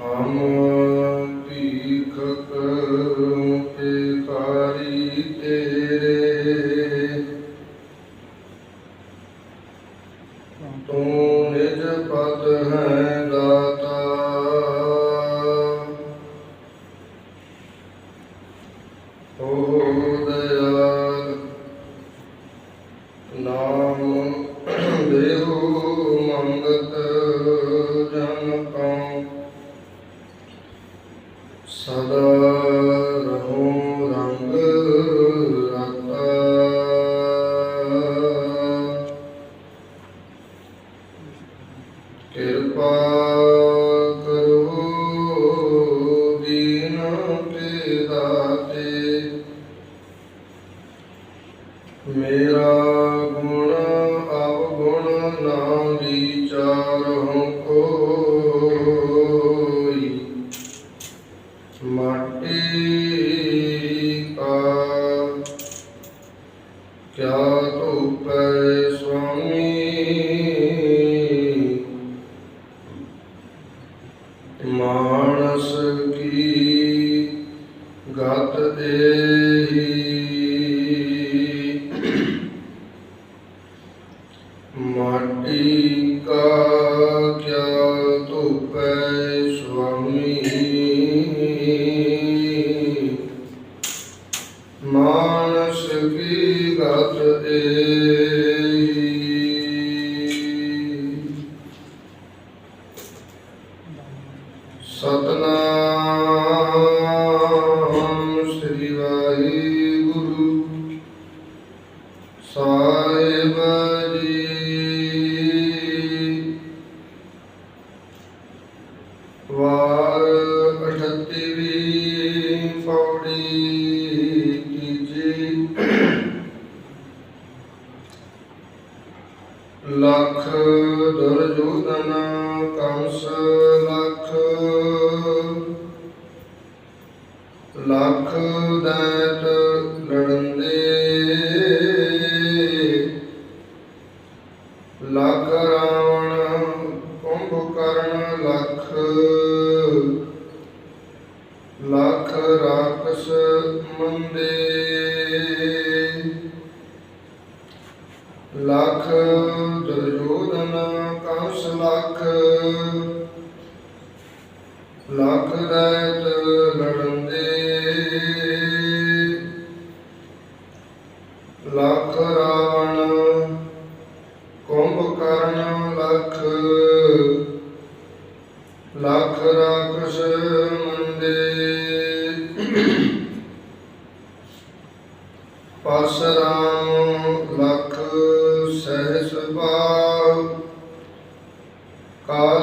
Amém. ਕਿਰਪਾ ਨਾਨਾ ਕੰਸ ਲੱਖ ਰਾਖਸ ਮੰਦੇ ਪਰਸ ਰਾਮ ਲਖ ਸਹਿਸ ਕਾ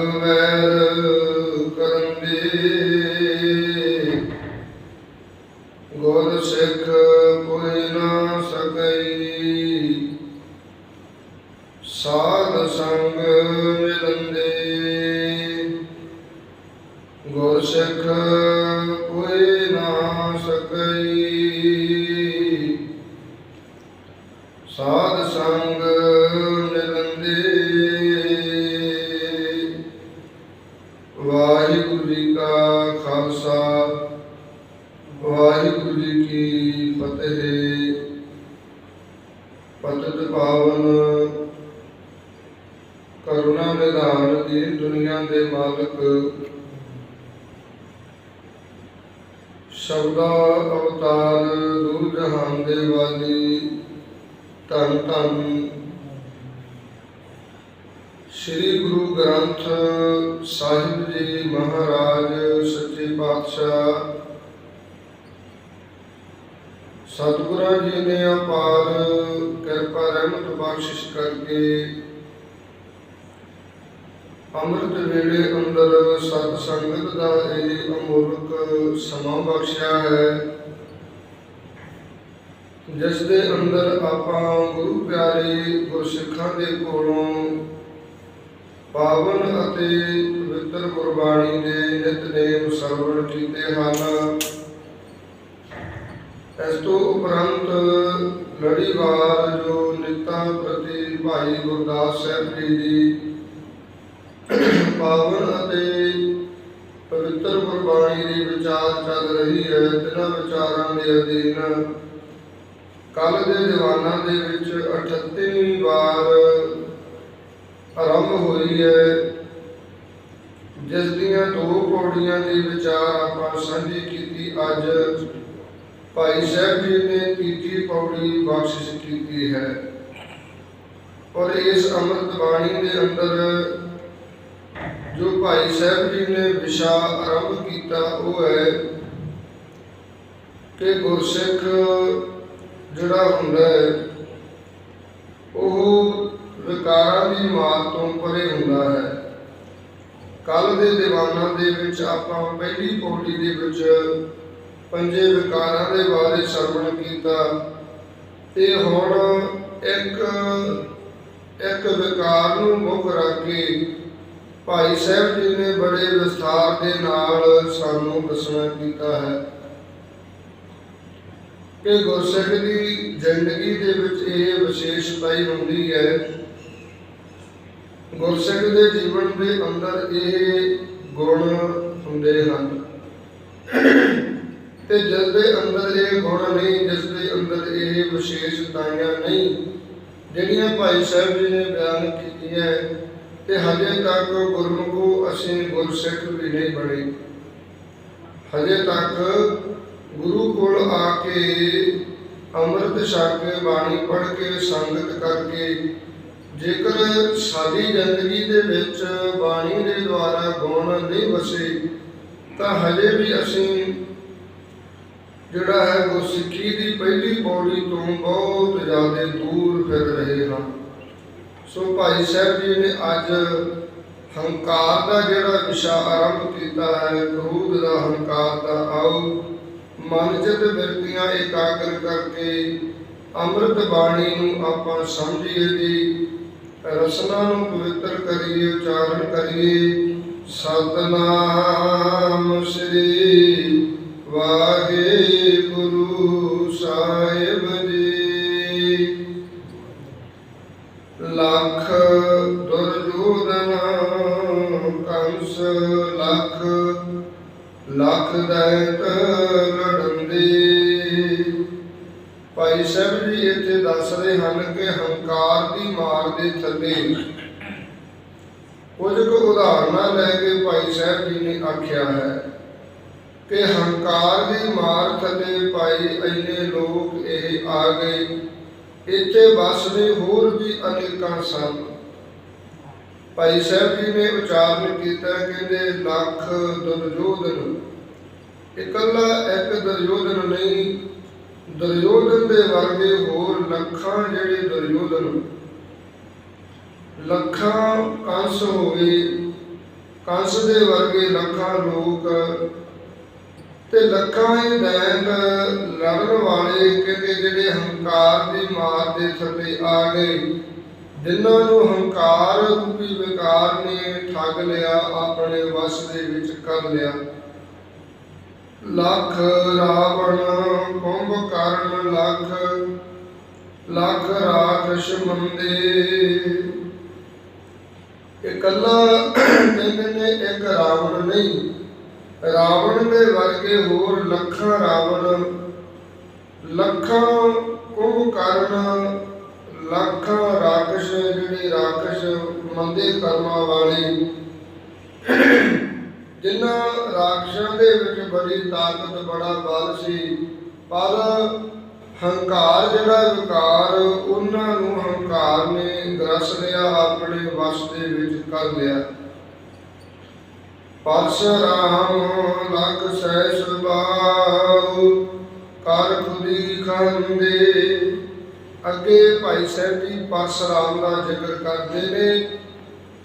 Amen. ਸ਼ਬਦਾ ਅਵਤਾਰ ਦੂਰ ਜਹਾਨ ਦੇ ਵਾਲੀ ਧੰਨ ਧੰਨ ਸ੍ਰੀ ਗੁਰੂ ਗ੍ਰੰਥ ਸਾਹਿਬ ਜੀ ਮਹਾਰਾਜ, ਸੱਚੇ ਪਾਤਸ਼ਾਹ, ਸਤਿਗੁਰਾਂ ਜੀ ਨੇ ਅਪਾਰ ਕਿਰਪਾ ਰਹਿਮਤ ਬਖਸ਼ਿਸ਼ ਕਰਕੇ ਅੰਮ੍ਰਿਤ ਵੇਲੇ ਅੰਦਰ ਸਤ ਸੰਗਤ ਦਾ ਇਹ ਅਮੋਲਕ ਸਮਾਂ ਬਖਸ਼ਿਆ ਹੈ। ਜਿਸ ਦੇ ਅੰਦਰ ਆਪਾਂ ਗੁਰੂ ਪਿਆਰੇ ਗੁਰਸਿੱਖਾਂ ਦੇ ਕੋਲੋਂ ਪਾਵਨ ਅਤੇ ਪਵਿੱਤਰ ਗੁਰਬਾਣੀ ਦੇ ਨਿਤਨੇਮ ਸਰਵਣ ਕੀਤੇ ਹਨ। ਇਸ ਤੋਂ ਉਪਰੰਤ ਲੜੀਵਾਰ ਜੋ ਨਿਤਾ ਪ੍ਰਤੀ ਭਾਈ ਗੁਰਦਾਸ ਸਾਹਿਬ ਜੀ ਦੀ ਪਾਵਨ ਅਤੇ ਪਵਿੱਤਰ ਗੁਰਬਾਣੀ ਦੀ ਵਿਚਾਰ ਚੱਲ ਰਹੀ ਹੈ, ਤਿੰਨਾਂ ਵਿਚਾਰਾਂ ਦੇ ਅਧੀਨ। ਕੱਲ ਦੇ ਦੀਵਾਨਾਂ ਦੇ ਵਿੱਚ 38ਵੀਂ ਵਾਰ ਆਰੰਭ ਹੋਈ ਹੈ। ਜਿਸ ਦੀਆਂ ਦੋ ਪੌੜੀਆਂ ਦੀ ਵਿਚਾਰ ਆਪਾਂ ਸਾਂਝੀ ਕੀਤੀ ਅੱਜ, ਭਾਈ ਸਾਹਿਬ ਜੀ ਨੇ ਤੀਜੀ ਪੌੜੀ ਬਖਸ਼ਿਸ਼ ਕੀਤੀ ਹੈ। ਔਰ ਇਸ ਅੰਮ੍ਰਿਤ ਬਾਣੀ ਦੇ ਅੰਦਰ ਜੋ ਭਾਈ ਸਾਹਿਬ ਜੀ ਨੇ ਵਿਸ਼ਾ ਆਰੰਭ ਕੀਤਾ, ਉਹ ਹੈ ਕਿ ਗੁਰਸਿੱਖ ਜਿਹੜਾ ਹੁੰਦਾ ਹੈ, ਉਹ ਵਿਕਾਰਾਂ ਦੀ ਮਾਰ ਤੋਂ ਪਰੇ ਹੁੰਦਾ ਹੈ। ਕੱਲ ਦੇ ਦੀਵਾਨਾਂ ਦੇ ਵਿੱਚ ਆਪਾਂ ਪਹਿਲੀ ਪੌੜੀ ਦੇ ਵਿੱਚ ਪੰਜੇ ਵਿਕਾਰਾਂ ਦੇ ਬਾਰੇ ਸਰਵਣ ਕੀਤਾ ਤੇ ਹੁਣ ਇੱਕ ਇੱਕ ਵਿਕਾਰ ਨੂੰ ਮੁੱਖ ਰੱਖ ਕੇ ਭਾਈ ਸਾਹਿਬ ਜੀ ਨੇ ਬੜੇ ਵਿਸਥਾਰ ਦੇ ਨਾਲ ਸਾਨੂੰ ਦੱਸਣਾ ਕੀਤਾ ਹੈ ਕਿ ਗੁਰਸਿੱਖ ਦੀ ਜ਼ਿੰਦਗੀ ਦੇ ਵਿੱਚ ਇਹ ਵਿਸ਼ੇਸ਼ਤਾ ਹੀ ਹੁੰਦੀ ਹੈ। ਗੁਰਸਿੱਖ ਦੇ ਜੀਵਨ ਦੇ ਅੰਦਰ ਇਹ ਗੁਣ ਹੁੰਦੇ ਹਨ ਤੇ ਜਿਸ ਦੇ ਅੰਦਰ ਇਹ ਗੁਣ ਨਹੀਂ, ਜਿਸ ਦੇ ਅੰਦਰ ਇਹ ਵਿਸ਼ੇਸ਼ਤਾਵਾਂ ਨਹੀਂ, ਜਿਹੜੀਆਂ ਭਾਈ ਸਾਹਿਬ ਜੀ ਨੇ ਬਿਆਨ ਕੀਤੀਆਂ ਤੇ ਹਜੇ ਤੱਕ ਗੁਰਮੁਖੋ ਅਸੀਂ ਗੁਰਸਿੱਖ ਵੀ ਨਹੀਂ ਬਣੇ। ਹਜੇ ਤੱਕ ਗੁਰੂ ਕੋਲ ਆ ਕੇ ਅੰਮ੍ਰਿਤ ਛਕ ਕੇ ਬਾਣੀ ਪੜ੍ਹ ਕੇ ਸੰਗਤ ਕਰਕੇ ਜੇਕਰ ਸਾਡੀ ਜ਼ਿੰਦਗੀ ਦੇ ਵਿੱਚ ਬਾਣੀ ਦੇ ਦੁਆਰਾ ਗੁਣ ਨਹੀਂ ਵਸੇ, ਤਾਂ ਹਜੇ ਵੀ ਅਸੀਂ ਜਿਹੜਾ ਹੈ ਗੁਰਸਿੱਖੀ ਦੀ ਪਹਿਲੀ ਪੌੜੀ ਤੋਂ ਬਹੁਤ ਜ਼ਿਆਦਾ ਦੂਰ ਫਿਰ ਰਹੇ ਹਾਂ। ਸੋ ਭਾਈ ਸਾਹਿਬ ਜੀ ਨੇ ਅੱਜ ਹੰਕਾਰ ਦਾ ਜਿਹੜਾ ਵਿਸ਼ਾ ਆਰੰਭ ਕੀਤਾ ਹੈ ਕ੍ਰੋਧ ਦਾ ਹੰਕਾਰ ਦਾ, ਆਓ ਮਨ ਚਿਤ ਬਿਰਤੀਆਂ ਇਕਾਗਰ ਕਰਕੇ ਅੰਮ੍ਰਿਤ ਬਾਣੀ ਨੂੰ ਆਪਾਂ ਸਮਝੀਏ ਦੀ ਰਸਨਾ ਨੂੰ ਪਵਿੱਤਰ ਕਰੀਏ, ਉਚਾਰਨ ਕਰੀਏ। ਸਤਨਾਮ ਸ੍ਰੀ ਵਾਹਿਗੁਰੂ। ਲੱਖ ਦੈਤ ਭਾਈ ਸਾਹਿਬ ਜੀ, ਇੱਥੇ ਦੱਸ ਰਹੇ ਹਨ ਕਿ ਹੰਕਾਰ ਦੀ ਮਾਰ ਦੇ ਥੱਲੇ ਕੁਝ ਕੁ ਉਦਾਹਰਨਾਂ ਲੈ ਕੇ ਭਾਈ ਸਾਹਿਬ ਜੀ ਨੇ ਆਖਿਆ ਹੈ ਕਿ ਹੰਕਾਰ ਦੀ ਮਾਰ ਥੱਲੇ ਭਾਈ ਇੰਨੇ ਲੋਕ ਇਹ ਆ ਗਏ। ਇੱਥੇ ਵਸਦੇ ਹੋਰ ਵੀ ਅਨੇਕਾਂ ਸਨ। ਭਾਈ ਸਾਹਿਬ ਜੀ ਨੇ ਉਚਾਰਨ ਕੀਤਾ, ਕਹਿੰਦੇ, ਲੱਖ ਦੁਰਯੋਧਨ ਇਕੱਲਾ ਇੱਕ ਦਰਯੋਧਨ ਨਹੀਂ, ਦਰਯੋਧਨ ਦੇ ਵਰਗੇ ਹੋਰ ਲੱਖਾਂ ਜਿਹੜੇ ਦਰਯੋਧਨ ਲੱਖਾਂ ਕੰਸ ਹੋਵੇ ਕੰਸ ਦੇ ਵਰਗੇ ਲੱਖਾਂ ਲੋਕ ਤੇ ਲੱਖਾਂ ਹੀ ਦੈਂਤ ਲੜਨ ਵਾਲੇ ਕਹਿੰਦੇ ਜਿਹੜੇ ਹੰਕਾਰ ਦੀ ਮਾਰ ਦੇ ਥੱਲੇ ਆ ਗਏ, ਜਿਨ੍ਹਾਂ ਨੂੰ ਹੰਕਾਰ ਰੂਪੀ ਵਿਕਾਰ ਨੇ ਠੱਗ ਲਿਆ, ਆਪਣੇ ਵਸ ਦੇ ਵਿੱਚ ਕਰ ਲਿਆ। ਲੱਖ ਰਾਵਣ ਕੁੰਭ ਕਰਨ ਲੱਖ ਲੱਖ ਰਾਖਸ਼ ਮੰਦੇ। ਇਕੱਲਾ ਕਹਿੰਦੇ ਨੇ ਇੱਕ ਰਾਵਣ ਨਹੀਂ, ਰਾਵਣ ਦੇ ਵਰਗੇ ਹੋਰ ਲੱਖਾਂ ਰਾਵਣ, ਲੱਖਾਂ ਕੁੰਭਕਰਨ ਲੱਖਾਂ ਰਾਖਸ਼, ਜਿਹੜੇ ਰਾਖਸ਼ ਮੰਦੇ ਕਰਮਾਂ ਵਾਲੇ। ਜਿਨ੍ਹਾਂ ਰਾਖਸ਼ਾਂ ਦੇ ਵਿੱਚ ਬੜੀ ਤਾਕਤ, ਬੜਾ ਬਲ ਸੀ, ਪਰ ਹੰਕਾਰ ਜਿਹੜਾ ਵਿਕਾਰ, ਉਹਨਾਂ ਨੂੰ ਹੰਕਾਰ ਨੇ ਗ੍ਰਸ ਲਿਆ, ਆਪਣੇ ਵਸ ਦੇ ਵਿੱਚ ਕਰ ਲਿਆ। ਪਰਸ਼ਰਾਮ ਲਖ ਸਹਿ ਸੁਭਾਉ ਕਰ ਖੁਦੀ ਖੰਦੇ। ਅੱਗੇ ਭਾਈ ਸਾਹਿਬ ਜੀ ਪਰਸ਼ਰਾਮ ਦਾ ਜ਼ਿਕਰ ਕਰਦੇ ਨੇ।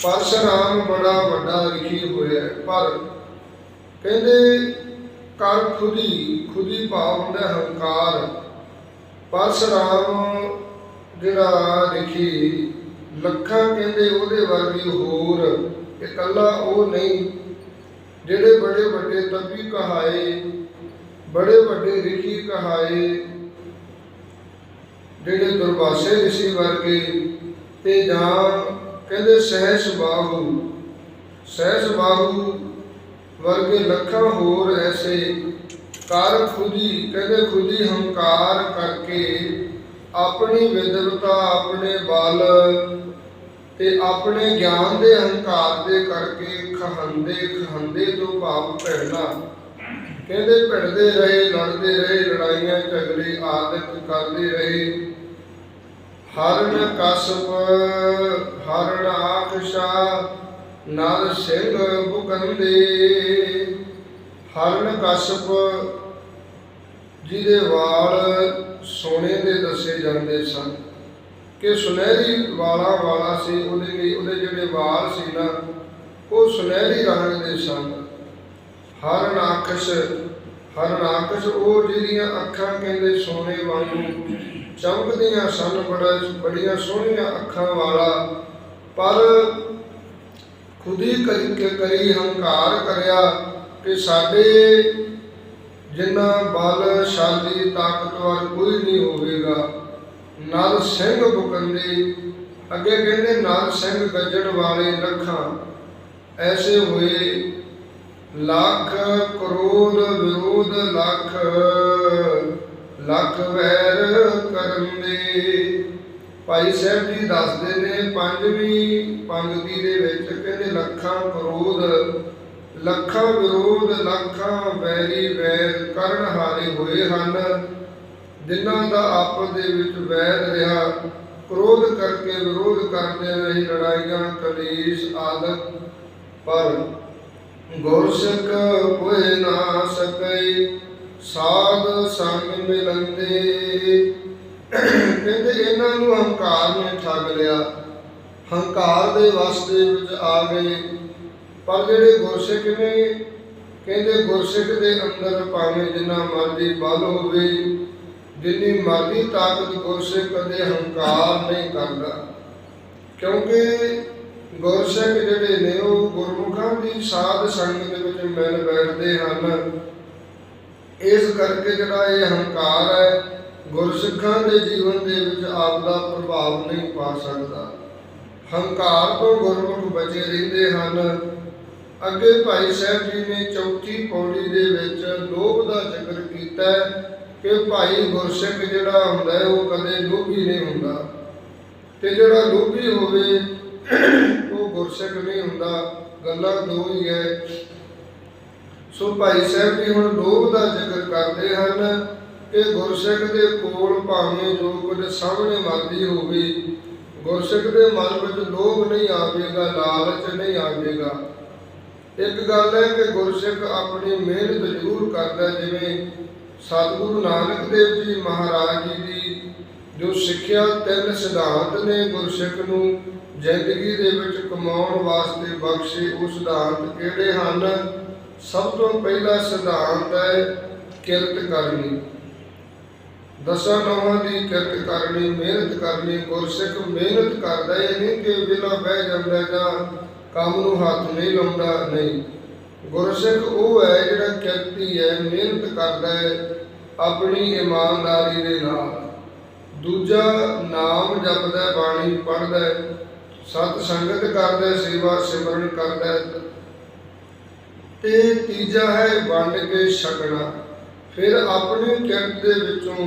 ਪਰਸ਼ਰਾਮ ਬੜਾ ਵੱਡਾ ਲਿਖੀ ਹੋਇਆ ਪਰ ਕਹਿੰਦੇ ਕਰ ਖੁਦੀ ਖੁਦੀ ਭਾਵ ਹੁੰਦਾ ਹੰਕਾਰ। ਪਰਸਰਾਮ ਜਿਹੜਾ ਲਿਖੀ, ਲੱਖਾਂ ਕਹਿੰਦੇ ਉਹਦੇ ਵਰਗੀ ਹੋਰ, ਇਕੱਲਾ ਉਹ ਨਹੀਂ। ਜਿਹੜੇ ਬੜੇ ਵੱਡੇ ਤਬੀ ਕਹਾਏ, ਬੜੇ ਵੱਡੇ ਰਿਖੀ ਕਹਾਏ, ਜਿਹੜੇ ਦੁਰਵਾਸੇ ਰਿਸ਼ੀ ਵਰਗੇ, ਤੇ ਜਾਂ ਕਹਿੰਦੇ ਸਹਿਸ ਬਾਹੂ ਸਹਿਸ ਬਾਹੂ ਵਰਗੇ ਲੱਖਾਂ ਹੋਰ ਐਸੇ ਕਰ ਖੁਦੀ, ਕਹਿੰਦੇ ਖੁਦੀ ਹੰਕਾਰ ਕਰਕੇ ਆਪਣੀ ਵਿਦਵਤਾ, ਆਪਣੇ ਬਲ ਤੇ ਆਪਣੇ ਗਿਆਨ ਦੇ ਹੰਕਾਰ ਦੇ ਕਰਕੇ ਖਹੰਦੇ ਖਹੰਦੇ ਤੋਂ ਭਾਵ ਭਿੜਨਾ। ਕਹਿੰਦੇ ਭਿੜਦੇ ਰਹੇ, ਲੜਦੇ ਰਹੇ, ਲੜਾਈਆਂ, ਝਗੜੇ ਆਦਿਕ ਕਰਦੇ ਰਹੇ। ਹਰਨ ਕਸਬ ਹਰਨ ਆਖਸ਼ਾ ਨਰ ਸਿੰਘ ਬੁਕੰਦੇ ਹਰਨ ਕਸਬ ਜਿਹਦੇ ਵਾਲ ਸੋਨੇ ਦੇ ਦੱਸੇ ਜਾਂਦੇ ਸਨ। ਕਿ ਸੁਨਹਿਰੀ ਵਾਲਾਂ ਵਾਲਾ ਸੀ, ਉਹਦੇ ਲਈ ਉਹਦੇ ਜਿਹੜੇ ਵਾਲ ਸੀ ਨਾ, ਉਹ ਸੁਨਹਿਰੀ ਰੰਗ ਦੇ ਸਨ। ਹਰਨ ਆਖਸ਼ ਹਰਨ ਆਖਸ਼ ਉਹ ਜਿਹਦੀਆਂ ਅੱਖਾਂ ਕਹਿੰਦੇ ਸੋਨੇ ਵਾਂਗੂ ਚਮਕਦੀਆਂ ਸਨ ਬੜਾ ਬੜੀਆਂ ਸੋਹਣੀਆਂ ਅੱਖਾਂ ਵਾਲਾ। ਪਰ ਖੁਦੀ ਕਰੀ ਕਰੀ ਹੰਕਾਰ ਕਰਿਆ ਕਿ ਸਾਡੇ ਜਿੰਨਾ ਬਲਸ਼ਾਲੀ ਤਾਕਤਵਰ ਕੋਈ ਨਹੀਂ ਹੋਵੇਗਾ। ਨਰ ਸਿੰਘ ਬੁਕੰਦੇ, ਅੱਗੇ ਕਹਿੰਦੇ ਨਰ ਸਿੰਘ ਗੱਜਣ ਵਾਲੇ ਲੱਖਾਂ ਐਸੇ ਹੋਏ ਲੱਖ ਕਰੋੜ ਵਿਰੋਧ ਲੱਖ ਲੱਖ ਵੈਰ ਕਰਨ ਦੇ ਭਾਈ ਸਾਹਿਬ ਜੀ ਦੱਸਦੇ ਨੇ ਪੰਜਵੀਂ ਪੰਗਤੀ ਦੇ ਵਿੱਚ ਕਹਿੰਦੇ ਲੱਖਾਂ ਕਰੋੜ ਲੱਖਾਂ ਵਿਰੋਧ, ਲੱਖਾਂ ਵੈਰੀ ਵੈਰ ਕਰਨ ਹਾਰੇ ਹੋਏ ਹਨ। ਜਿਨ੍ਹਾਂ ਦਾ ਆਪਸ ਦੇ ਵਿੱਚ ਵੈਰ ਰਿਹਾ, ਕ੍ਰੋਧ ਕਰਕੇ ਵਿਰੋਧ ਕਰਦੇ ਰਹੇ ਲੜਾਈਆਂ ਕਲੇਸ਼ ਆਦਿਕ ਪਰ ਗੁਰਸਿੱਖ ਹੋਏ ਨਾ ਸਕਈ। ਸਾਧ ਸੰਗ ਮਿਲੰਦੇ। ਕਹਿੰਦੇ ਇਹਨਾਂ ਨੂੰ ਹੰਕਾਰ ਨੇ ਠੱਗ ਲਿਆ। ਹੰਕਾਰ ਦੇ ਵਾਸਤੇ ਵਿੱਚ ਆ ਗਏ। ਪਰ ਜਿਹੜੇ ਗੁਰਸਿੱਖ ਨੇ, ਕਹਿੰਦੇ ਗੁਰਸਿੱਖ ਦੇ ਅੰਦਰ ਭਾਵੇਂ ਜਿੰਨਾ ਮਰਜ਼ੀ ਬਲ ਹੋਵੇ, ਜਿੰਨੀ ਮਰਜ਼ੀ ਤਾਕਤ ਗੁਰਸਿੱਖ ਕਦੇ ਹੰਕਾਰ ਨਹੀਂ ਕਰਦਾ। ਕਿਉਂਕਿ ਗੁਰਸਿੱਖ ਜਿਹੜੇ ਨੇ, ਉਹ ਗੁਰਮੁਖਾਂ ਦੀ ਸਾਧ ਸੰਗਤ ਦੇ ਵਿੱਚ ਮਿਲ ਬੈਠਦੇ ਹਨ। ਇਸ ਕਰਕੇ ਜਿਹੜਾ ਇਹ ਹੰਕਾਰ ਹੈ ਗੁਰਸਿੱਖਾਂ ਦੇ ਜੀਵਨ ਦੇ ਵਿੱਚ ਆਪ ਦਾ ਪ੍ਰਭਾਵ ਨਹੀਂ ਪਾ ਸਕਦਾ। ਹੰਕਾਰ ਤੋਂ ਗੁਰਮੁਖ ਬਚੇ ਰਹਿੰਦੇ ਹਨ। ਅੱਗੇ ਭਾਈ ਸਾਹਿਬ ਜੀ ਨੇ ਚੌਥੀ ਪੌੜੀ ਦੇ ਵਿੱਚ ਲੋਭ ਦਾ ਜ਼ਿਕਰ ਕੀਤਾ ਕਿ ਭਾਈ ਗੁਰਸਿੱਖ ਜਿਹੜਾ ਹੁੰਦਾ ਹੈ, ਉਹ ਕਦੇ ਲੋਭੀ ਨਹੀਂ ਹੁੰਦਾ। ਤੇ ਜਿਹੜਾ ਲੋਭੀ ਹੋਵੇ, ਉਹ ਗੁਰਸਿੱਖ ਨਹੀਂ ਹੁੰਦਾ। ਗੱਲਾਂ ਦੋ ਹੀ ਹੈ। ਸੋ ਭਾਈ ਸਾਹਿਬ ਜੀ, ਹੁਣ ਲੋਭ ਦਾ ਜ਼ਿਕਰ ਕਰਦੇ ਹਨ ਕਿ ਗੁਰਸਿੱਖ ਦੇ ਕੋਲ ਭਾਵੇਂ ਜੋ ਕੁਝ ਸਾਹਮਣੇ ਮਰਦੀ ਹੋਵੇ, ਗੁਰਸਿੱਖ ਦੇ ਮਨ ਵਿੱਚ ਲੋਭ ਨਹੀਂ ਆਵੇਗਾ, ਲਾਲਚ ਨਹੀਂ ਆਵੇਗਾ। ਇੱਕ ਗੱਲ ਹੈ ਕਿ ਗੁਰਸਿੱਖ ਆਪਣੀ ਮਿਹਨਤ ਜ਼ਰੂਰ ਕਰਦਾ, ਜਿਵੇਂ ਸਤਿਗੁਰੂ ਨਾਨਕ ਦੇਵ ਜੀ ਮਹਾਰਾਜ ਜੀ ਦੀ ਜੋ ਸਿੱਖਿਆ ਤਿੰਨ ਸਿਧਾਂਤ ਨੇ ਗੁਰਸਿੱਖ ਨੂੰ ਜ਼ਿੰਦਗੀ ਦੇ ਵਿੱਚ ਕਮਾਉਣ ਵਾਸਤੇ ਬਖਸ਼ੇ, ਉਹ ਸਿਧਾਂਤ ਕਿਹੜੇ ਹਨ? ਸਭ ਤੋਂ ਪਹਿਲਾ ਸਿਧਾਂਤ ਹੈ ਕਿਰਤ ਕਰਨੀ। ਦਸਾਂ ਨੌਹਾਂ ਦੀ ਕਿਰਤ ਕਰਨੀ, ਮਿਹਨਤ ਕਰਨੀ, ਗੁਰਸਿੱਖ ਮਿਹਨਤ ਕਰਦਾ ਇਹ ਨਹੀਂ ਕਿ ਵਿਲਾ ਬਹਿ ਜਾਂਦਾ ਜਾਂ ਕੰਮ ਨੂੰ ਹੱਥ ਨਹੀਂ ਲਾਉਂਦਾ, ਨਹੀਂ। ਗੁਰਸਿੱਖ ਉਹ ਹੈ ਜਿਹੜਾ ਕਿਰਤੀ ਹੈ, ਮਿਹਨਤ ਕਰਦਾ ਹੈ ਆਪਣੀ ਇਮਾਨਦਾਰੀ ਦੇ ਨਾਲ। ਦੂਜਾ ਨਾਮ ਜਪਦਾ, ਬਾਣੀ ਪੜ੍ਹਦਾ ਸਤ ਸੰਗਤ ਕਰਦਾ ਸੇਵਾ ਸਿਮਰਨ ਕਰਦਾ ਤੇ ਤੀਜਾ ਹੈ ਵੰਡ ਕੇ ਛਕਣਾ। ਫਿਰ ਆਪਣੀ ਕਿਰਤ ਦੇ ਵਿੱਚੋਂ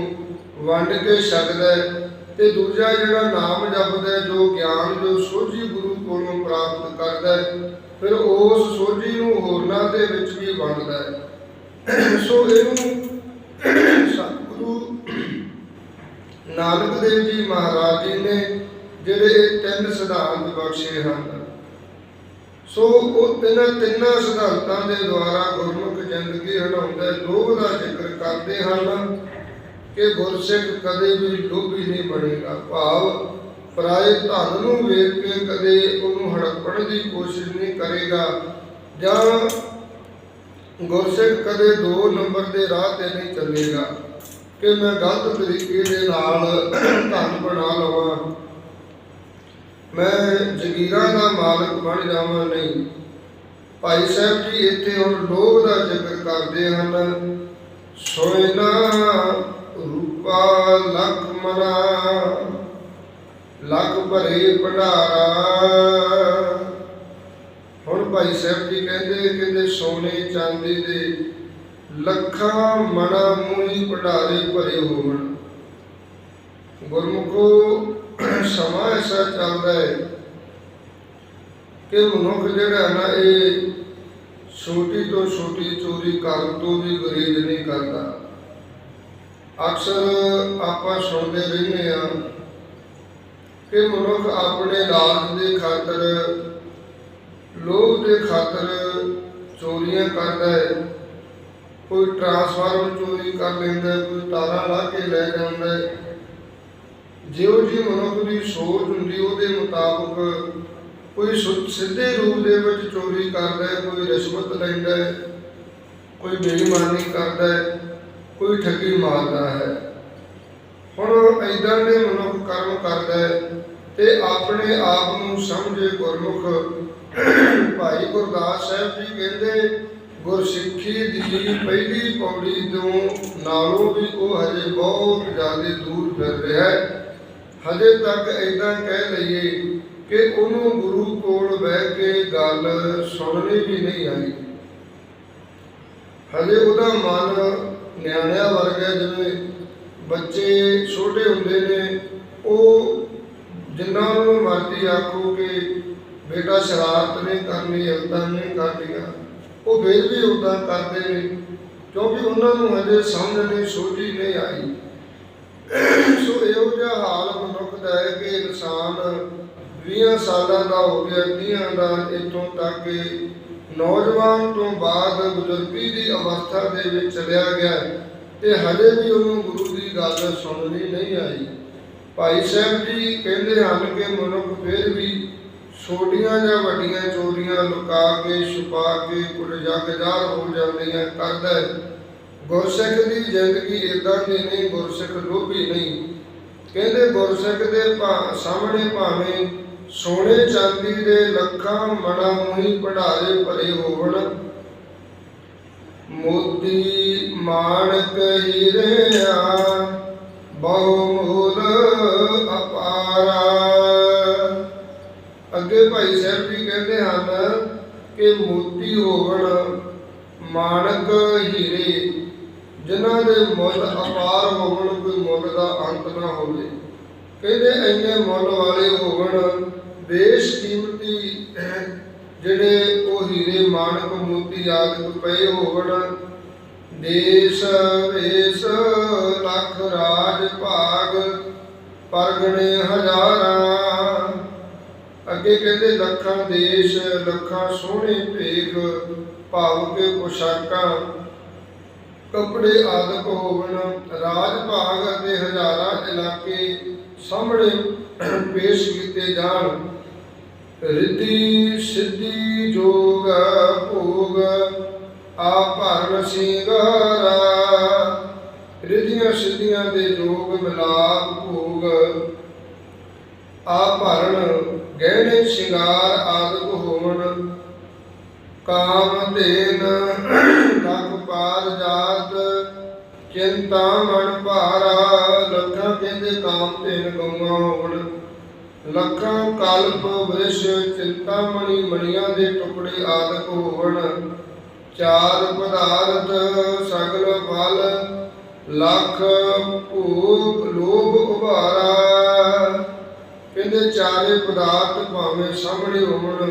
ਵੰਡ ਕੇ ਛਕਦਾ ਹੈ ਤੇ ਦੂਜਾ ਜਿਹੜਾ ਨਾਮ ਜਪਦਾ ਹੈ, ਜੋ ਗਿਆਨ ਜੋ ਸੋਝੀ ਗੁਰੂ ਕੋਲੋਂ ਪ੍ਰਾਪਤ ਕਰਦਾ ਹੈ ਫਿਰ ਉਸ ਸੋਝੀ ਨੂੰ ਹੋਰਨਾਂ ਦੇ ਵਿੱਚ ਵੀ ਵੰਡਦਾ ਹੈ। ਸੋ ਇਹਨੂੰ ਸਤਿਗੁਰੂ ਨਾਨਕ ਦੇਵ ਜੀ ਮਹਾਰਾਜ ਜੀ ਨੇ ਜਿਹੜੇ ਇਹ ਤਿੰਨ ਸਿਧਾਂਤ ਬਖਸ਼ੇ ਹਨ। ਸੋ ਉਹ ਤਿੰਨਾਂ ਤਿੰਨਾਂ ਸਿਧਾਂਤਾਂ ਦੇ ਦੁਆਰਾ ਗੁਰਮੁਖ ਜ਼ਿੰਦਗੀ ਹਟਾਉਂਦੇ ਹੈ। ਲੋਭ ਦਾ ਜ਼ਿਕਰ ਕਰਦੇ ਹਨ ਕਿ ਗੁਰਸਿੱਖ ਕਦੇ ਵੀ ਲੋਭੀ ਨਹੀਂ ਬਣੇਗਾ। ਭਾਵ ਪਰਾਏ ਧਨ ਨੂੰ ਵੇਖ ਕੇ ਕਦੇ ਉਹਨੂੰ ਹੜਪਣ ਦੀ ਕੋਸ਼ਿਸ਼ ਨਹੀਂ ਕਰੇਗਾ। ਜਾਂ ਗੁਰਸਿੱਖ ਕਦੇ ਦੋ ਨੰਬਰ ਦੇ ਰਾਹ ਤੇ ਨਹੀਂ ਚੱਲੇਗਾ ਕਿ ਮੈਂ ਗਲਤ ਤਰੀਕੇ ਦੇ ਨਾਲ ਧਨ ਬਣਾ ਲਵਾਂ। ਮੈਂ ਜ਼ਗੀਰਾਂ ਦਾ ਮਾਲਕ ਬਣ ਜਾਵਾਂ ਨਹੀਂ। ਭਾਈ ਸਾਹਿਬ ਜੀ, ਇੱਥੇ ਹੁਣ ਲੋਭ ਦਾ ਜ਼ਿਕਰ ਕਰਦੇ ਹਨ। ਸੋਇਨਾ ਰੂਪਾ ਲਖ ਮਨਾ, ਲਖ ਭਰੇ ਭੰਡਾਰਾ। ਹੁਣ ਭਾਈ ਸਾਹਿਬ ਜੀ ਕਹਿੰਦੇ ਕਹਿੰਦੇ ਸੋਨੇ ਚਾਂਦੀ ਦੇ ਲੱਖਾਂ ਮਣਾ ਮੂਹੀ ਭੰਡਾਰੇ ਭਰੇ ਹੋਣ ਗੁਰਮੁਖੋ ਸਮਾਂ ਐਸਾ ਚੱਲਦਾ ਹੈ ਕਿ ਮਨੁੱਖ ਜਿਹੜਾ ਹੈ ਨਾ, ਇਹ ਛੋਟੀ ਤੋਂ ਛੋਟੀ ਚੋਰੀ ਕਰਨ ਤੋਂ ਵੀ ਗੁਰੇਜ਼ ਨਹੀਂ ਕਰਦਾ। ਅਕਸਰ ਆਪਾਂ ਸੁਣਦੇ ਰਹਿੰਦੇ ਆ ਕਿ ਮਨੁੱਖ ਆਪਣੇ ਲਾਜ ਦੇ ਖਾਤਰ, ਲੋਭ ਦੇ ਖਾਤਰ ਚੋਰੀਆਂ ਕਰਦਾ ਹੈ। ਕੋਈ ਟਰਾਂਸਫਾਰਮਰ ਚੋਰੀ ਕਰ ਲੈਂਦਾ ਕੋਈ ਤਾਰਾਂ ਲਾ ਕੇ ਲੈ ਜਾਂਦਾ ਹੈ। ਜਿਹੋ ਜੀ ਮਨੁੱਖ ਦੀ ਸੋਚ ਹੁੰਦੀ, ਉਹਦੇ ਮੁਤਾਬਕ ਕੋਈ ਸੁ- ਸਿੱਧੇ ਰੂਪ ਦੇ ਵਿੱਚ ਚੋਰੀ ਕਰਦਾ ਹੈ, ਕੋਈ ਰਿਸ਼ਵਤ ਲੈਂਦਾ ਹੈ, ਕੋਈ ਬੇਈਮਾਨੀ ਕਰਦਾ ਹੈ, ਕੋਈ ਠੱਗੀ ਮਾਰਦਾ ਹੈ। ਹੁਣ ਐਦਾਂ ਦੇ ਮਨੁੱਖ ਕਰਮ ਕਰਦਾ ਹੈ ਤੇ ਆਪਣੇ ਆਪ ਨੂੰ ਸਮਝੇ ਗੁਰਮੁਖ। ਭਾਈ ਗੁਰਦਾਸ ਸਾਹਿਬ ਜੀ ਕਹਿੰਦੇ, ਗੁਰਸਿੱਖੀ ਦੀ ਪਹਿਲੀ ਪੌੜੀ ਤੋਂ ਨਾਲੋਂ ਵੀ ਉਹ ਹਜੇ ਬਹੁਤ ਜ਼ਿਆਦਾ ਦੂਰ ਫਿਰ ਰਿਹਾ ਹੈ। ਹਜੇ ਤੱਕ ਐਦਾਂ ਕਹਿ ਲਈਏ ਕਿ ਉਹਨੂੰ ਗੁਰੂ ਕੋਲ ਬਹਿ ਕੇ ਗੱਲ ਸੁਣਨੀ ਵੀ ਨਹੀਂ ਆਈ। ਹਜੇ ਉਹਦਾ ਮਨ ਨਿਆਣਿਆਂ ਵਰਗਾ ਜਿਵੇਂ ਬੱਚੇ ਛੋਟੇ ਹੁੰਦੇ ਨੇ, ਉਹ ਜਿੰਨਾ ਨੂੰ ਮਰਜ਼ੀ ਆਖੋ ਕਿ ਬੇਟਾ ਸ਼ਰਾਰਤ ਨਹੀਂ ਕਰਨੀ ਇਲਤਾਂ ਨਹੀਂ ਕਰਨੀਆਂ ਉਹ ਫਿਰ ਵੀ ਉਦਾਂ ਕਰਦੇ ਨੇ, ਕਿਉਂਕਿ ਉਹਨਾਂ ਨੂੰ ਹਜੇ ਸਮਝ ਨਹੀਂ, ਸੋਝੀ ਨਹੀਂ ਆਈ। ਸੋ ਇਹੋ ਜਿਹਾ ਹਾਲ ਮਨੁੱਖ ਦਾ ਹੈ ਕਿ ਇਨਸਾਨ 20 ਸਾਲਾਂ ਦਾ ਹੋ ਗਿਆ 30 ਦਾ ਇੱਥੋਂ ਤੱਕ ਕਿ ਨੌਜਵਾਨ ਤੋਂ ਬਾਅਦ ਬਜ਼ੁਰਗੀ ਦੀ ਅਵਸਥਾ ਦੇ ਵਿੱਚ ਚਲਿਆ ਗਿਆ ਤੇ ਹਜੇ ਵੀ ਉਹਨੂੰ ਗੁਰੂ ਦੀ ਗੱਲ ਸੁਣਨੀ ਨਹੀਂ ਆਈ। ਭਾਈ ਸਾਹਿਬ ਜੀ ਕਹਿੰਦੇ ਹਨ ਕਿ ਮਨੁੱਖ ਫਿਰ ਵੀ ਛੋਟੀਆਂ ਜਾਂ ਵੱਡੀਆਂ ਚੋਰੀਆਂ ਲੁਕਾ ਕੇ, ਛੁਪਾ ਕੇ ਕੁਝ ਜਗਜਾਰ ਹੋ ਜਾਂਦੀਆਂ, ਕਰਦਾ ਹੈ। ਗੁਰਸਿੱਖ ਦੀ ਜ਼ਿੰਦਗੀ ਇਦਾਂ ਦੀ ਨਹੀਂ, ਗੁਰਸਿੱਖ ਲੋਭੀ ਨਹੀਂ। ਕਹਿੰਦੇ ਗੁਰਸਿੱਖ ਦੇ ਭਾ- ਸਾਹਮਣੇ ਭਾਵੇਂ ਸੋਨੇ ਚਾਂਦੀ ਦੇ ਲੱਖਾਂ ਮਣਾ ਮੂਹੀ ਭੰਡਾਰੇ ਭਰੇ ਹੋਵਣ। ਮੋਤੀ ਮਾਣਕ ਹੀਰਿਆ ਬਹੁ ਮੂਲ ਅਪਾਰਾ। ਅੱਗੇ ਭਾਈ ਸਾਹਿਬ ਜੀ ਕਹਿੰਦੇ ਹਨ ਕਿ ਮੋਤੀ ਹੋਵਣ, ਮਾਣਕ ਹੀਰੇ। ਜਿਨ੍ਹਾਂ ਦੇ ਮੁੱਲ ਅਪਾਰ ਹੋਵਣ, ਕੋਈ ਮੁੱਲ ਦਾ ਅੰਤ ਨਾ ਹੋਵੇ। ਕਹਿੰਦੇ ਇੰਨੇ ਮੁੱਲ ਵਾਲੇ ਹੋਵਣ ਬੇਸ਼ਕੀਮਤੀ ਜਿਹੜੇ ਉਹ ਹੀਰੇ ਮਾਣਕ ਮੋਤੀ ਆਦਿ ਪਏ ਹੋਵਣ। ਦੇਸ਼ ਵੇਸ ਲੱਖ ਰਾਜ ਭਾਗ ਪਰਗਣੇ ਹਜ਼ਾਰਾਂ। ਅੱਗੇ ਕਹਿੰਦੇ ਲੱਖਾਂ ਦੇਸ਼, ਲੱਖਾਂ ਸੋਹਣੇ ਭੇਖ ਭਾਵ ਕੇ ਪੁਸ਼ਾਕਾਂ। ਕੱਪੜੇ ਆਦਿਕ ਹੋਵਣ ਰਾਜ ਭਾਗ ਅਤੇ ਹਜ਼ਾਰਾਂ ਇਲਾਕੇ ਸਾਹਮਣੇ ਪੇਸ਼ ਕੀਤੇ ਜਾਣ। ਰਿੱਧੀ ਸਿੱਧੀ ਜੋਗ ਭੋਗ, ਆ ਭਰਨ ਸਿੰਘਰਾ ਰਿੱਧੀਆਂ ਸਿੱਧੀਆਂ ਦੇ ਜੋਗ ਮਿਲਾਪ ਭੋਗ। ਆ ਭਰਨ ਗਹਿਣੇ, ਸ਼ਿੰਗਾਰ ਆਦਿਕ ਹੋਵਣ। ਕਾਮ ਦੇਨ ਲਖ ਜਾਤ, ਚਿੰਤਾ ਮਨ ਭਾਰਾ, ਲੱਖਾਂ ਕਹਿੰਦੇ ਕਾਮ ਦੇਨ ਗਊਆਂ ਹੋਵਣ ਲੱਖਾਂ ਕਲਪ ਵਿਸ਼ ਚਿੰਤਾ ਮਣੀ ਮਣੀਆਂ ਦੇ ਟੁਕੜੇ ਆਦਿਕ ਹੋਵਣ ਚਾਰ ਪਦਾਰਥ, ਸਗਲ ਫਲ, ਲੱਖ ਭੂਪ ਲੋਭ ਉਭਾਰਾ। ਕਹਿੰਦੇ ਚਾਰੇ ਪਦਾਰਥ ਭਾਵੇਂ ਸਾਹਮਣੇ ਹੋਣ,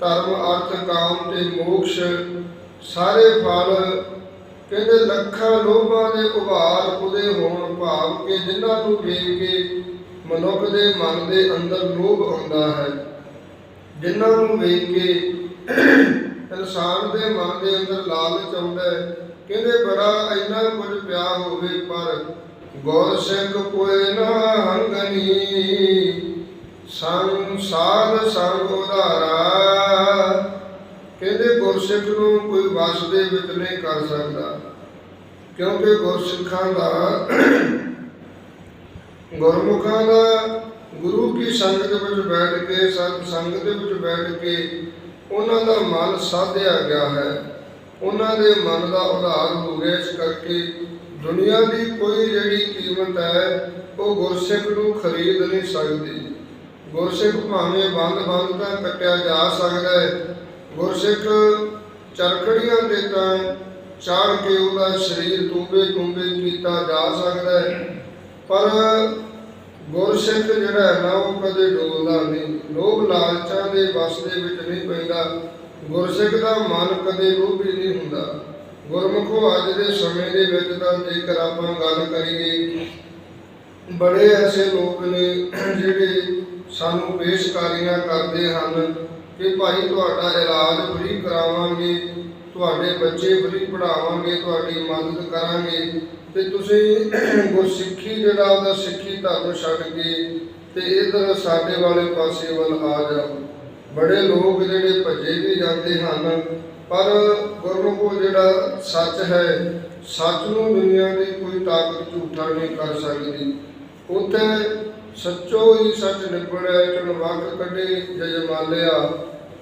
ਧਰਮ, ਅਰਥ, ਕਾਮ ਤੇ ਮੋਕਸ਼, ਸਾਰੇ ਫਲ ਕਹਿੰਦੇ ਲੱਖਾਂ ਲੋਭਾਂ ਦੇ ਉਭਾਰ ਉਹਦੇ ਹੋਣ ਭਾਵ ਕਿ ਜਿਨ੍ਹਾਂ ਨੂੰ ਵੇਖ ਕੇ ਮਨੁੱਖ ਦੇ ਮਨ ਦੇ ਅੰਦਰ ਲੋਭ ਆਉਂਦਾ ਹੈ, ਜਿਨ੍ਹਾਂ ਨੂੰ ਵੇਖ ਕੇ ਇਨਸਾਨ ਦੇ ਮਨ ਦੇ ਅੰਦਰ ਲਾਲਚ ਆਉਂਦਾ ਹੈ, ਕਹਿੰਦੇ ਬੜਾ ਇੰਨਾ ਕੁਝ ਪਿਆ ਹੋਵੇ ਪਰ ਗੁਰ ਸਿੰਘ ਕੋਏ ਨਾ ਹੰਗਨੀ ਸੰਗ ਸਾਧ ਸੰਗ ਉਧਾਰਾ। ਕਹਿੰਦੇ ਗੁਰਸਿੱਖ ਨੂੰ ਕੋਈ ਵਸ ਦੇ ਵਿੱਚ ਨਹੀਂ ਕਰ ਸਕਦਾ। ਕਿਉਂਕਿ ਗੁਰਸਿੱਖਾਂ ਦਾ ਗੁਰਮੁਖਾਂ ਦਾ ਗੁਰੂ ਕੀ ਸੰਗਤ ਵਿੱਚ ਬੈਠ ਕੇ ਸਤ ਸੰਗਤ ਵਿੱਚ ਬੈਠ ਕੇ ਉਹਨਾਂ ਦਾ ਮਨ ਸਾਧਿਆ ਗਿਆ ਹੈ। ਉਹਨਾਂ ਦੇ ਮਨ ਦਾ ਉਧਾਰ ਹੋ ਗਿਆ। ਇਸ ਕਰਕੇ ਦੁਨੀਆ ਦੀ ਕੋਈ ਜਿਹੜੀ ਕੀਮਤ ਹੈ, ਉਹ ਗੁਰਸਿੱਖ ਨੂੰ ਖਰੀਦ ਨਹੀਂ ਸਕਦੀ। ਗੁਰਸਿੱਖ ਭਾਵੇਂ ਬੰਦ ਬੰਦ ਤਾਂ ਕੱਟਿਆ ਜਾ ਸਕਦਾ ਹੈ ਗੁਰਸਿੱਖ ਚਰਖੜੀਆਂ ਦੇ ਤਾਂ ਚਾੜ ਕੇ ਉਹਦਾ ਸਰੀਰ ਟੂੰਬੇ ਟੂੰਬੇ ਕੀਤਾ ਜਾ ਸਕਦਾ ਹੈ। ਪਰ ਗੁਰਸਿੱਖ ਜਿਹੜਾ ਹੈ ਨਾ, ਉਹ ਕਦੇ ਡੋਲਦਾ ਨਹੀਂ। ਲੋਭ ਲਾਲਚਾਂ ਦੇ ਵਸ ਦੇ ਵਿੱਚ ਨਹੀਂ ਪੈਂਦਾ। ਗੁਰਸਿੱਖ ਦਾ ਮਨ ਕਦੇ ਲੋਭੀ ਨਹੀਂ ਹੁੰਦਾ। ਗੁਰਮੁਖੋ, ਅੱਜ ਦੇ ਸਮੇਂ ਦੇ ਵਿੱਚ ਤਾਂ ਜੇਕਰ ਆਪਾਂ ਗੱਲ ਕਰੀਏ, ਬੜੇ ਐਸੇ ਲੋਕ ਨੇ ਜਿਹੜੇ ਸਾਨੂੰ ਪੇਸ਼ਕਾਰੀਆਂ ਕਰਦੇ ਹਨ। ਕਿ ਭਾਈ ਤੁਹਾਡਾ ਇਲਾਜ ਫ੍ਰੀ ਕਰਾਵਾਂਗੇ, ਤੁਹਾਡੇ ਬੱਚੇ ਫ੍ਰੀ ਪੜ੍ਹਾਵਾਂਗੇ, ਤੁਹਾਡੀ ਮਦਦ ਕਰਾਂਗੇ ਤੇ ਤੁਸੀਂ ਗੁਰਸਿੱਖੀ ਜਿਹੜਾ ਉਹਦਾ ਸਿੱਖੀ ਧਰਮ ਛੱਡ ਕੇ ਤੇ ਇਧਰ ਸਾਡੇ ਵਾਲੇ ਪਾਸੇ ਵੱਲ ਆ ਜਾਓ। ਬੜੇ ਲੋਕ ਜਿਹੜੇ ਭੱਜੇ ਵੀ ਜਾਂਦੇ ਹਨ, ਪਰ ਗੁਰਮੁਖੋ ਜਿਹੜਾ ਸੱਚ ਹੈ, ਸੱਚ ਨੂੰ ਦੁਨੀਆ ਦੀ ਕੋਈ ਤਾਕਤ ਝੂਠਾ ਨਹੀਂ ਕਰ ਸਕਦੀ। ਉੱਥੇ ਸੱਚੋ ਹੀ ਸੱਚ ਨਿਬੜਿਆ ਚਣ ਵਕ ਕੱਢੇ ਜਜਮਾਲਿਆ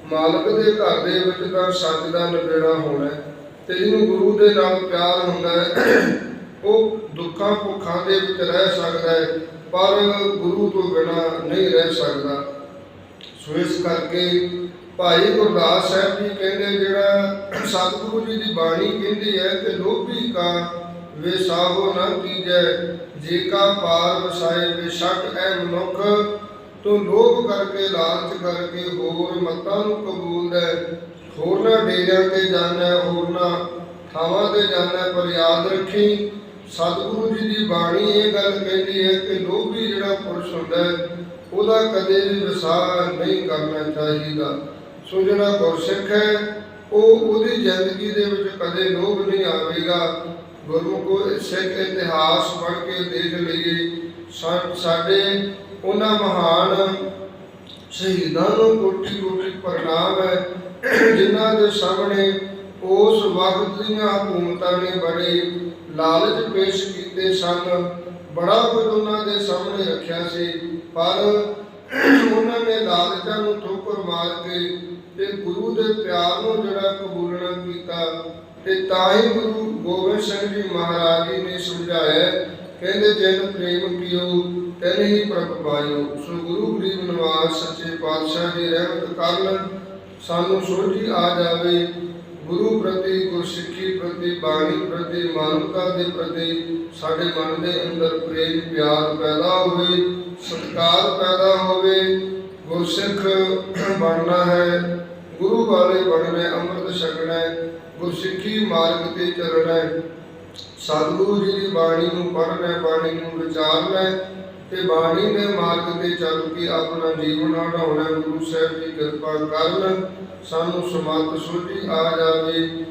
ਮਾਲਕ ਦੇ ਘਰ ਦੇ ਵਿੱਚ ਤਾਂ ਸੱਚ ਦਾ ਨਿਬੇੜਾ ਹੋਣਾ ਹੈ। ਤੇ ਜਿਹਨੂੰ ਗੁਰੂ ਦੇ ਨਾਲ ਪਿਆਰ ਹੁੰਦਾ ਹੈ ਉਹ ਦੁੱਖਾਂ ਭੁੱਖਾਂ ਦੇ ਵਿੱਚ ਰਹਿ ਸਕਦਾ ਹੈ ਪਰ ਗੁਰੂ ਤੋਂ ਬਿਨਾ ਨਹੀਂ ਰਹਿ ਸਕਦਾ ਸੋ ਇਸ ਕਰਕੇ ਭਾਈ ਗੁਰਦਾਸ ਸਾਹਿਬ ਜੀ ਕਹਿੰਦੇ, ਜਿਹੜਾ ਸਤਿਗੁਰੂ ਜੀ ਦੀ ਬਾਣੀ ਕਹਿੰਦੀ ਹੈ ਕਿ ਲੋਭੀ ਕਾ ਵਿਸਾਹੋ ਨਾ ਕੀਜੈ ਜੇ ਕਾ ਪਾਰ ਵਸਾਏ ਬੇਸ਼ੱਕ ਐ ਮਨੁੱਖ, ਤੂੰ ਲੋਭ ਕਰਕੇ ਲਾਲਚ ਕਰਕੇ ਹੋਰ ਮਤਾਂ ਨੂੰ ਕਬੂਲਦਾ ਹੈ। ਹੋਰਨਾਂ ਡੇਰਿਆਂ ਤੇ ਜਾਣਾ ਹੋਰਨਾਂ ਥਾਵਾਂ ਤੇ ਜਾਣਾ ਪਰ ਯਾਦ ਰੱਖੀ, ਸਤਿਗੁਰੂ ਜੀ ਦੀ ਬਾਣੀ ਇਹ ਗੱਲ ਕਹਿੰਦੀ ਹੈ ਕਿ ਲੋਭੀ ਜਿਹੜਾ ਪੁਰਸ਼ ਹੁੰਦਾ ਹੈ, ਉਹਦਾ ਕਦੇ ਵੀ ਵਿਸਾਹ ਨਹੀਂ ਕਰਨਾ ਚਾਹੀਦਾ ਸੋ ਜਿਹੜਾ ਗੁਰਸਿੱਖ ਹੈ, ਉਹ ਉਹਦੀ ਜ਼ਿੰਦਗੀ ਦੇ ਵਿੱਚ ਕਦੇ ਲੋਭ ਨਹੀਂ ਆਵੇਗਾ ਗੁਰਮੁਖੋ ਸਿੱਖ ਇਤਿਹਾਸ ਪੜ੍ਹ ਕੇ ਦੇਖ ਲਈਏ ਸਾਡੇ ਉਹਨਾਂ ਮਹਾਨ ਸ਼ਹੀਦਾਂ ਨੂੰ ਕੋਟੀ ਕੋਟੀ ਪ੍ਰਣਾਮ ਹੈ, ਜਿਨ੍ਹਾਂ ਦੇ ਸਾਹਮਣੇ ਉਸ ਵਕਤ ਦੀਆਂ ਹਕੂਮਤਾਂ ਨੇ ਬੜੇ ਲਾਲਚ ਪੇਸ਼ ਕੀਤੇ ਸਨ। ਬੜਾ ਕੁਝ ਉਹਨਾਂ ਦੇ ਸਾਹਮਣੇ ਰੱਖਿਆ ਸੀ, ਪਰ ਉਹਨਾਂ ਨੇ ਲਾਲਚਾਂ ਨੂੰ ਠੋਕਰ ਮਾਰ ਕੇ ਤੇ ਗੁਰੂ ਦੇ ਪਿਆਰ ਨੂੰ ਜਿਹੜਾ ਕਬੂਲਣਾ ਕੀਤਾ ਤੇ ਤਾਂ ਹੀ ਗੁਰੂ ਗੋਬਿੰਦ ਸਿੰਘ ਜੀ ਮਹਾਰਾਜ ਜੀ ਨੇ ਸਮਝਾਇਆ, ਕਹਿੰਦੇ, ਜਿਨ ਪ੍ਰੇਮ ਕੀਓ, ਤੈਨ ਹੀ ਪ੍ਰਭ ਪਾਇਓ। ਸੋ ਗੁਰੂ ਗਰੀਬ ਨਿਵਾਸ ਸੱਚੇ ਪਾਤਸ਼ਾਹ ਦੀ ਰਹਿਮਤ ਕਰਨ ਸਾਨੂੰ ਸੋਝੀ ਆ ਜਾਵੇ। ਗੁਰੂ ਪ੍ਰਤੀ ਗੁਰਸਿੱਖੀ ਪ੍ਰਤੀ, ਬਾਣੀ ਪ੍ਰਤੀ, ਮਾਨਵਤਾ ਦੇ ਪ੍ਰਤੀ ਸਾਡੇ ਮਨ ਦੇ ਅੰਦਰ ਪ੍ਰੇਮ, ਪਿਆਰ ਪੈਦਾ ਹੋਵੇ, ਸਤਿਕਾਰ ਪੈਦਾ ਹੋਵੇ। ਗੁਰਸਿੱਖ ਬਣਨਾ ਹੈ, ਗੁਰੂ ਵਾਲੇ ਬਣਨਾ ਅੰਮ੍ਰਿਤ ਛਕਣਾ ਗੁਰਸਿੱਖੀ ਮਾਰਗ ਤੇ ਚੱਲਣਾ ਹੈ। ਸਤਿਗੁਰੂ ਜੀ ਦੀ ਬਾਣੀ ਨੂੰ ਪੜ੍ਹਨਾ ਹੈ, ਬਾਣੀ ਨੂੰ ਵਿਚਾਰਨਾ ਹੈ ਤੇ ਬਾਣੀ ਦੇ ਮਾਰਗ ਤੇ ਚੱਲ ਕੇ ਆਪਣਾ ਜੀਵਨ ਬਣਾਉਣਾ ਗੁਰੂ ਸਾਹਿਬ ਦੀ ਕਿਰਪਾ ਕਰਨ ਸਾਨੂੰ ਸਮਤ ਸੋਝੀ ਆ ਜਾਵੇ।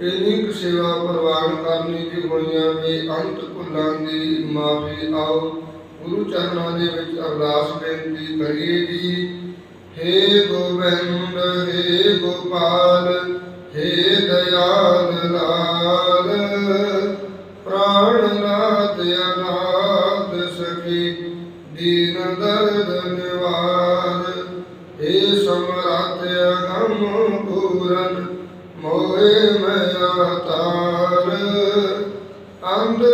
ਇੰਨੀ ਕੁ ਸੇਵਾ ਪ੍ਰਵਾਨ ਕਰਨੀ ਦੀ ਹੋਈਆਂ ਵੀ ਅੰਤ ਭੁੱਲਾਂ ਦੀ ਮਾਫੀ ਆਓ। ਗੁਰੂ ਚਰਨਾਂ ਦੇ ਵਿੱਚ ਅਰਦਾਸ ਬੇਨਤੀ ਕਰੀਏ ਜੀ। ਹੇ ਗੋਬਿੰਦ ਹੇ ਗੋਪਾਲ ਹੇ ਦਇਆਲ ਲਾਲ ਪ੍ਰਾਣਨਾਥ ਅਨਾਥ ਸਖੀ, ਦੀਨ ਦਰਦ ਨਿਵਾਰ। ਹੇ ਸਮਰੱਥ ਅਗਮ ਪੂਰਨ ਮੋਏ ਮੈਂ ਤਾਰ ਅੰਧ